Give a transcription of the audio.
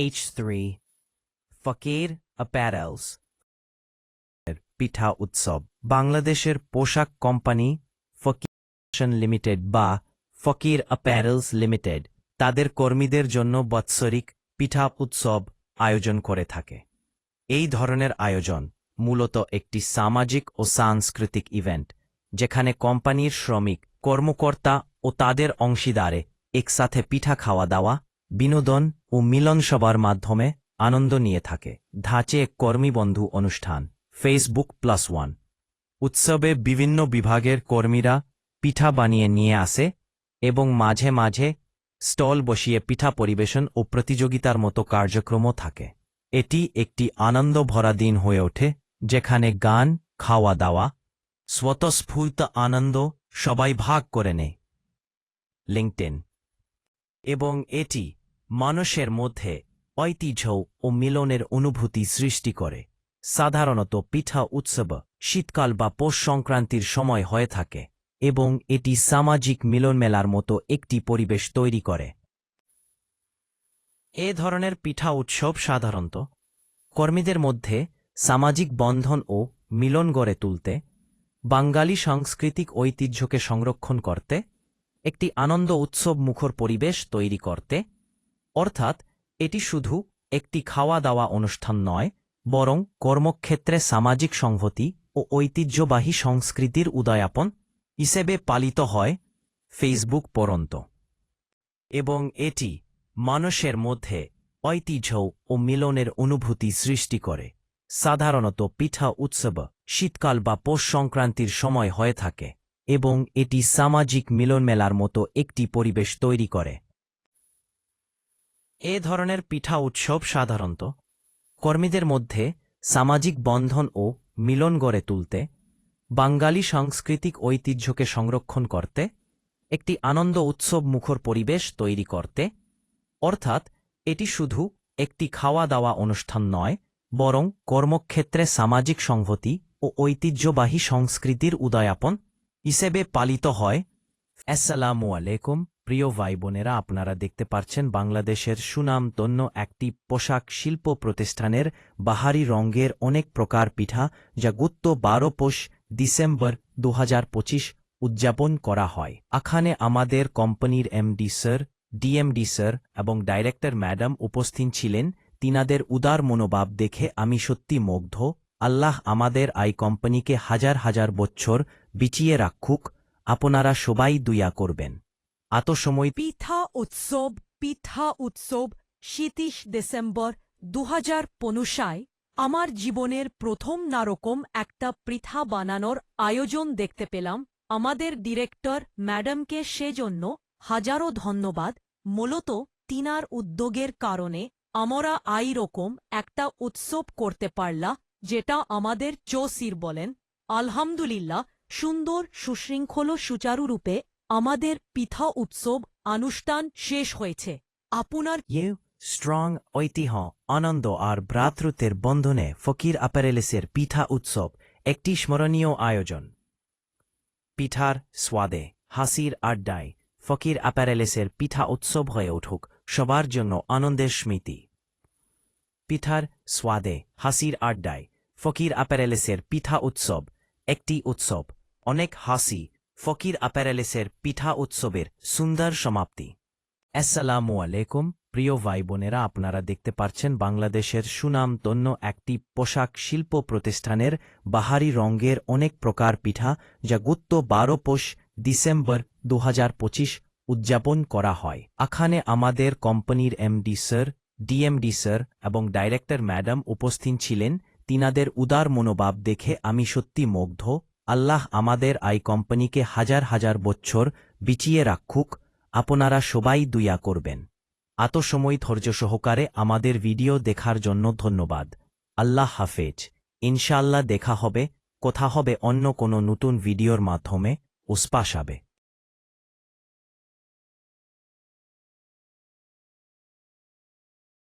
H3 ফকির apparels পিঠা উৎসব বাংলাদেশের পোশাক কোম্পানি ফকির ফ্যাশন লিমিটেড বা ফকির অ্যাপারেলস লিমিটেড তাদের কর্মীদের জন্য বৎসরিক পিঠা উৎসব আয়োজন করে থাকে এই ধরনের আয়োজন মূলত একটি সামাজিক ও সাংস্কৃতিক ইভেন্ট যেখানে কোম্পানির শ্রমিক কর্মকর্তা ও তাদের অংশীদারে একসাথে পিঠা খাওয়া দাওয়া বিনোদন ও মিলন সভার মাধ্যমে আনন্দ নিয়ে থাকে। ধাঁচে কর্মীবন্ধু অনুষ্ঠান ফেসবুক প্লাস ওয়ান উৎসবে বিভিন্ন বিভাগের কর্মীরা পিঠা বানিয়ে নিয়ে আসে এবং মাঝে মাঝে স্টল বসিয়ে পিঠা পরিবেশন ও প্রতিযোগিতার মতো কার্যক্রমও থাকে। এটি একটি আনন্দ ভরা দিন হয়ে ওঠে, যেখানে গান খাওয়া দাওয়া স্বতঃস্ফূর্ত আনন্দ সবাই ভাগ করে নেয়। লিঙ্কটেন এবং এটি মানুষের মধ্যে ঐতিহ্য ও মিলনের অনুভূতি সৃষ্টি করে। সাধারণত পিঠা উৎসব, শীতকাল বা পৌষ সংক্রান্তির সময় হয়ে থাকে এবং এটি সামাজিক মিলন মেলার মতো একটি পরিবেশ তৈরি করে। এ ধরনের পিঠা উৎসব সাধারণত কর্মীদের মধ্যে সামাজিক বন্ধন ও মিলন গড়ে তুলতে, বাঙালি সাংস্কৃতিক ঐতিহ্যকে সংরক্ষণ করতে, একটি আনন্দ উৎসব মুখর পরিবেশ তৈরি করতে অর্থাৎ এটি শুধু একটি খাওয়া দাওয়া অনুষ্ঠান নয়, বরং কর্মক্ষেত্রে সামাজিক সংহতি ও ঐতিহ্যবাহী সংস্কৃতির উদয়াপন হিসেবে পালিত হয় ফেসবুক পরন্ত। এবং এটি মানুষের মধ্যে ঐতিহ্য ও মিলনের অনুভূতি সৃষ্টি করে। সাধারণত পিঠা উৎসব, শীতকাল বা পৌষ সংক্রান্তির সময় হয়ে থাকে, এবং এটি সামাজিক মিলন মেলার মতো একটি পরিবেশ তৈরি করে। এ ধরনের পিঠা উৎসব সাধারণত কর্মীদের মধ্যে সামাজিক বন্ধন ও মিলন গড়ে তুলতে, বাঙালি সাংস্কৃতিক ঐতিহ্যকে সংরক্ষণ করতে, একটি আনন্দ উৎসব মুখর পরিবেশ তৈরি করতে, অর্থাৎ এটি শুধু একটি খাওয়া দাওয়া অনুষ্ঠান নয়, বরং কর্মক্ষেত্রে সামাজিক সংহতি ও ঐতিহ্যবাহী সংস্কৃতির উদয়াপন হিসেবে পালিত হয়। আসসালামু আলাইকুম। প্রিয় ভাই বোনেরা, আপনারা দেখতে পাচ্ছেন বাংলাদেশের সুনামধন্য একটি পোশাক শিল্প প্রতিষ্ঠানের বাহারি রঙের অনেক প্রকার পিঠা যা গুত্ত বারো পোষ ডিসেম্বর দু হাজার পঁচিশ উদযাপন করা হয়। আখানে আমাদের কোম্পানির এমডি স্যার, ডিএমডি স্যার এবং ডাইরেক্টর ম্যাডাম উপস্থিত ছিলেন। তিনাদের উদার মনোভাব দেখে আমি সত্যি মুগ্ধ। আল্লাহ আমাদের আই কোম্পানিকে হাজার হাজার বছর বিচিয়ে রাখুক। আপনারা সবাই দুয়া করবেন। এত সময় পিঠা উৎসব পিঠা উৎসব শীতিশ ডিসেম্বর দু হাজার আমার জীবনের প্রথম নারকম একটা পৃথা বানানোর আয়োজন দেখতে পেলাম আমাদের ডিরেক্টর ম্যাডামকে সেজন্য হাজারো ধন্যবাদ মূলত তিনার উদ্যোগের কারণে আমরা আই রকম একটা উৎসব করতে পারলা যেটা আমাদের চৌসির বলেন আলহামদুলিল্লাহ সুন্দর সুশৃঙ্খল সুচারুরূপে আমাদের পিঠা উৎসব অনুষ্ঠান শেষ হয়েছে। আপনার স্ট্রং ঐতিহ্য, আনন্দ আর ভ্রাতৃত্বের বন্ধনে ফকির অ্যাপারেলেসের পিঠা উৎসব একটি স্মরণীয় আয়োজন। পিঠার স্বাদে, হাসির আড্ডায় ফকির অ্যাপারেলেসের পিঠা উৎসব হয়ে উঠুক সবার জন্য আনন্দের স্মৃতি। পিঠার স্বাদে, হাসির আড্ডায় ফকির অ্যাপারেলেসের পিঠা উৎসব একটি উৎসব। অনেক হাসি ফকির অ্যাপারেলেসের পিঠা উৎসবের সুন্দর সমাপ্তি। আসসালামু আলাইকুম, প্রিয় ভাই বোনেরা আপনারা দেখতে পাচ্ছেন বাংলাদেশের সুনামধন্য একটি পোশাক শিল্প প্রতিষ্ঠানের বাহারি রঙের অনেক প্রকার পিঠা, যা গুত্ত বারো পোষ ডিসেম্বর দু হাজার পঁচিশ উদযাপন করা হয়। এখানে আমাদের কোম্পানির এমডি স্যার, ডিএমডি স্যার এবং ডাইরেক্টর ম্যাডাম উপস্থিত ছিলেন। তিনাদের উদার মনোভাব দেখে আমি সত্যি মুগ্ধ। আল্লাহ আমাদের আই কোম্পানিকে হাজার হাজার বছর বিচিয়ে রাখুক, আপনারা সবাই দুইয়া করবেন। আত সময় ধৈর্য সহকারে আমাদের ভিডিও দেখার জন্য ধন্যবাদ। আল্লাহ হাফেজ। ইনশাল্লাহ দেখা হবে, কোথা হবে অন্য কোনো নতুন ভিডিওর মাধ্যমে উস্পাসাবে